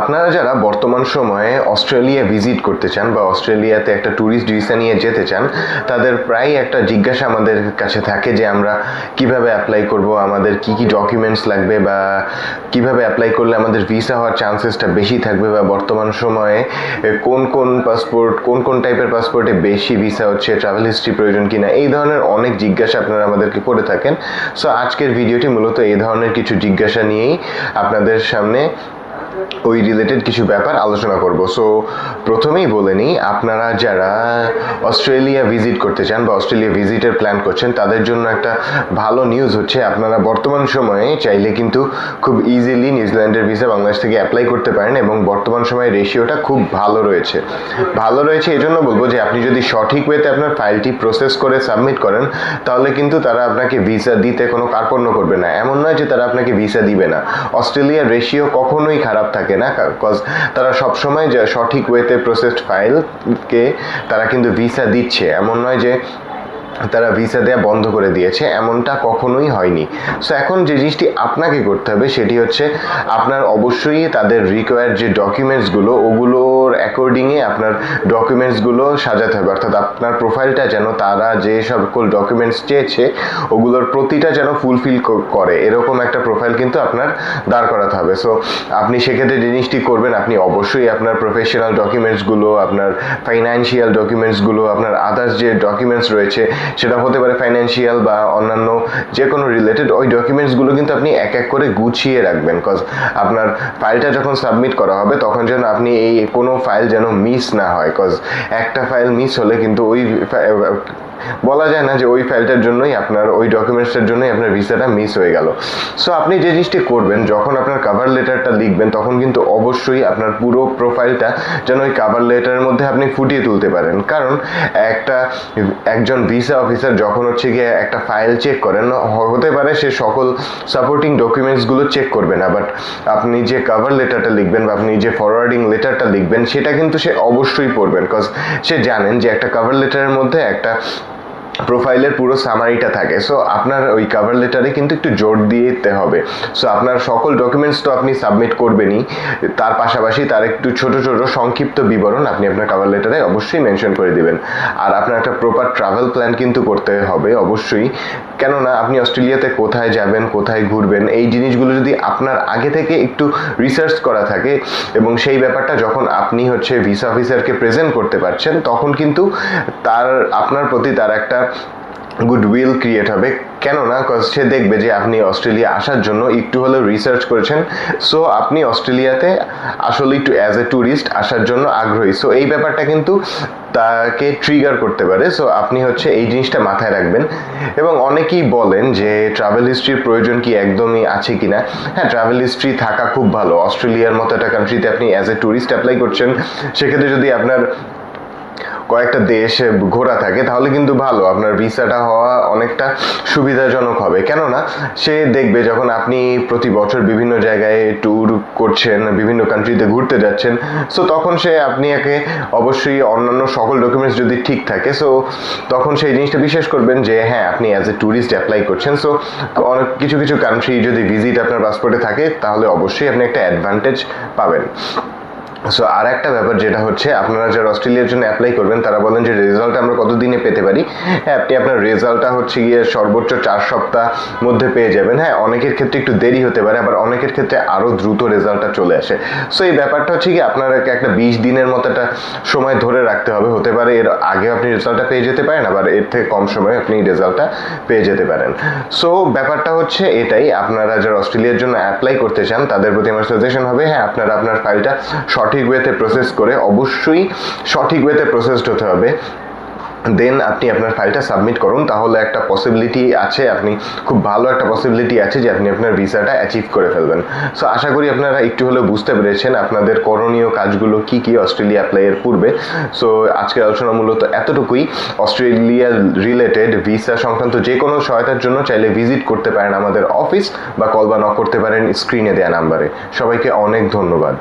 আপনারা যারা বর্তমান সময়ে অস্ট্রেলিয়া ভিজিট করতে চান বা অস্ট্রেলিয়াতে একটা ট্যুরিস্ট ভিসা নিয়ে যেতে চান, তাদের প্রায় একটা জিজ্ঞাসা আমাদের কাছে থাকে যে আমরা কীভাবে অ্যাপ্লাই করব, আমাদের কি কি ডকুমেন্টস লাগবে বা কীভাবে অ্যাপ্লাই করলে আমাদের ভিসা হওয়ার চান্সেসটা বেশি থাকবে বা বর্তমান সময়ে কোন কোন পাসপোর্ট কোন কোন টাইপের পাসপোর্টে বেশি ভিসা হচ্ছে ট্রাভেল হিস্ট্রি প্রয়োজন কিনা, এই ধরনের অনেক জিজ্ঞাসা আপনারা আমাদেরকে করে থাকেন। সো আজকের ভিডিওটি মূলত এই ধরনের কিছু জিজ্ঞাসা নিয়েই আপনাদের সামনে ওই রিলেটেড কিছু ব্যাপার আলোচনা করব। সো প্রথমেই বলে নিই, আপনারা যারা অস্ট্রেলিয়া ভিজিট করতে চান বা অস্ট্রেলিয়া ভিজিটের প্ল্যান করছেন, তাদের জন্য একটা ভালো নিউজ হচ্ছে, আপনারা বর্তমান সময়ে চাইলে কিন্তু খুব ইজিলি নিউজিল্যান্ডের ভিসা বাংলাদেশ থেকে অ্যাপ্লাই করতে পারেন এবং বর্তমান সময়ে রেশিওটা খুব ভালো রয়েছে। ভালো রয়েছে এই জন্য বলব যে, আপনি যদি সঠিক ওয়েতে আপনার ফাইলটি প্রসেস করে সাবমিট করেন, তাহলে কিন্তু তারা আপনাকে ভিসা দিতে কোনো কার্পণ্য করবে না। এমন নয় যে তারা আপনাকে ভিসা দিবে না। অস্ট্রেলিয়ার রেশিও কখনোই খারাপ থাকে না কজ তারা সবসময় সঠিক ওয়েতে প্রসেসড ফাইলকে তারা কিন্তু ভিসা দিচ্ছে। এমন নয় যে তারা ভিসা দেওয়া বন্ধ করে দিয়েছে, এমনটা কখনোই হয়নি। সো এখন যে জিনিসটি আপনাকে করতে হবে, সেটি হচ্ছে আপনার অবশ্যই তাদের রিকোয়ার্ড যে ডকুমেন্টসগুলো ওগুলোর অ্যাকর্ডিংয়ে আপনার ডকুমেন্টসগুলো সাজাতে হবে। অর্থাৎ আপনার প্রোফাইলটা যেন তারা যে সকল ডকুমেন্টস চেয়েছে, ওগুলোর প্রতিটা যেন ফুলফিল করে। এরকম একটা প্রোফাইল কিন্তু আপনার দাঁড় করাতে হবে। সো আপনি সেক্ষেত্রে জিনিসটি করবেন, আপনি অবশ্যই আপনার প্রফেশনাল ডকুমেন্টসগুলো আপনার ফাইন্যান্সিয়াল ডকুমেন্টসগুলো আপনার আদার্স যে ডকুমেন্টস রয়েছে সেটা হতে পারে ফাইন্যান্সিয়াল বা অন্যান্য যে কোনো রিলেটেড ওই ডকুমেন্টসগুলো কিন্তু আপনি এক এক করে গুছিয়ে রাখবেন কজ আপনার ফাইলটা যখন সাবমিট করা হবে, তখন যেন আপনি এই কোনো ফাইল যেন মিস না হয় কজ একটা ফাইল মিস হলে কিন্তু ওই বলা যায় না যে ওই ফাইলটার জন্যই আপনার, ওই ডকুমেন্টসের জন্যই আপনার ভিসাটা মিস হয়ে গেল। সো আপনি যে জিনিসটি করবেন, যখন আপনার কাভার লেটারটা লিখবেন, তখন কিন্তু অবশ্যই আপনার পুরো প্রোফাইলটা যেন ওই কাভার লেটারের মধ্যে আপনি ফুটিয়ে তুলতে পারেন। কারণ একটা, একজন ভিসা অফিসার যখন হচ্ছে গিয়ে একটা ফাইল চেক করেন হতে পারে সে সকল সাপোর্টিং ডকুমেন্টসগুলো চেক করবে না বাট আপনি যে কাভার লেটারটা লিখবেন বা আপনি যে ফরওয়ার্ডিং লেটারটা লিখবেন, সেটা কিন্তু সে অবশ্যই পড়বেন কজ সে জানেন যে একটা কাভার লেটারের মধ্যে একটা প্রোফাইলের পুরো সামারিটা থাকে। সো আপনার ওই কাভার লেটারে কিন্তু একটু জোর দিয়ে দিতে হবে। সো আপনার সকল ডকুমেন্টস তো আপনি সাবমিট করবেনই, তার পাশাপাশি তার একটু ছোট ছোট সংক্ষিপ্ত বিবরণ আপনি আপনার কাভার লেটারে অবশ্যই মেনশন করে দিবেন। আর আপনার একটা প্রপার ট্রাভেল প্ল্যান কিন্তু করতে হবে, অবশ্যই। কেননা আপনি অস্ট্রেলিয়াতে কোথায় যাবেন, কোথায় ঘুরবেন, এই জিনিসগুলো যদি আপনার আগে থেকে একটু রিসার্চ করা থাকে এবং সেই ব্যাপারটা যখন আপনি হচ্ছে ভিসা অফিসারকে প্রেজেন্ট করতে পারছেন, তখন কিন্তু তার, আপনার প্রতি তার একটা গুডউইল ক্রিয়েট হবে। কেননা কজ সে দেখবে যে আপনি অস্ট্রেলিয়া আসার জন্য একটু হলেও রিসার্চ করেছেন। সো আপনি অস্ট্রেলিয়াতে আসলে একটু অ্যাজ এ ট্যুরিস্ট আসার জন্য আগ্রহী। সো এই ব্যাপারটা কিন্তু তাকে ট্রিগার করতে পারে। সো আপনি হচ্ছে এই জিনিসটা মাথায় রাখবেন। এবং অনেকেই বলেন যে ট্রাভেল হিস্ট্রির প্রয়োজন কি একদমই আছে কি না হ্যাঁ ট্রাভেল হিস্ট্রি থাকা খুব ভালো। অস্ট্রেলিয়ার মতো একটা কান্ট্রিতে আপনি অ্যাজ এ ট্যুরিস্ট অ্যাপ্লাই করছেন। সেক্ষেত্রে যদি আপনার কয়েকটা দেশে ঘোরা থাকে, তাহলে কিন্তু ভালো। আপনার ভিসাটা হওয়া অনেকটা সুবিধাজনক হবে। কেননা, সে দেখবে যখন আপনি প্রতি বছর বিভিন্ন জায়গায় ট্যুর করছেন, বিভিন্ন কান্ট্রিতে ঘুরতে যাচ্ছেন সো তখন সে আপনি একে অবশ্যই অন্যান্য সকল ডকুমেন্টস যদি ঠিক থাকে সো তখন সেই জিনিসটা বিশ্বাস করবেন যে হ্যাঁ আপনি অ্যাজ এ ট্যুরিস্ট অ্যাপ্লাই করছেন সো অনেক কিছু কিছু কান্ট্রি যদি ভিজিট আপনার পাসপোর্টে থাকে, তাহলে অবশ্যই আপনি একটা অ্যাডভান্টেজ পাবেন। সো আর একটা ব্যাপার যেটা হচ্ছে, আপনারা যারা অস্ট্রেলিয়ার জন্য অ্যাপ্লাই করবেন, তারা বলেন যে রেজাল্ট আমরা কতদিনে পেতে পারি? হ্যাঁ আপনি আপনার রেজাল্টটা হচ্ছে গিয়ে সর্বোচ্চ চার সপ্তাহ মধ্যে পেয়ে যাবেন। হ্যাঁ অনেকের ক্ষেত্রে একটু দেরি হতে পারে, আবার অনেকের ক্ষেত্রে আরও দ্রুত রেজাল্টটা চলে আসে। সো এই ব্যাপারটা হচ্ছে কি আপনার একটা বিশ দিনের মতো একটা সময় ধরে রাখতে হবে। হতে পারে এর আগে আপনি রেজাল্টটা পেয়ে যেতে পারেন, আবার এর থেকে কম সময়ে আপনি রেজাল্টটা পেয়ে যেতে পারেন। সো ব্যাপারটা হচ্ছে এটাই, আপনারা যারা অস্ট্রেলিয়ার জন্য অ্যাপ্লাই করতে চান, তাদের প্রতি আমার সাজেশন হবে হ্যাঁ আপনারা আপনার ফাইলটা সঠিক ওয়েতে প্রসেস করে অবশ্যই সঠিক ওয়েতে প্রসেসড হতে হবে। দেন আপনি আপনার ফাইলটা সাবমিট করুন, তাহলে একটা পসিবিলিটি আছে, আপনি খুব ভালো একটা পসিবিলিটি আছে যে আপনি আপনার ভিসাটা অ্যাচিভ করে ফেলবেন। সো আশা করি আপনারা একটু হলেও বুঝতে পেরেছেন আপনাদের করণীয় কাজগুলো কি কি অস্ট্রেলিয়া অ্যাপ্লাইয়ের পূর্বে। সো আজকের আলোচনা মূলত এতটুকুই। অস্ট্রেলিয়া রিলেটেড ভিসা সংক্রান্ত যে কোনো সহায়তার জন্য চাইলে ভিজিট করতে পারেন আমাদের অফিস বা কল বা নক করতে পারেন স্ক্রিনে দেওয়া নাম্বারে সবাইকে অনেক ধন্যবাদ।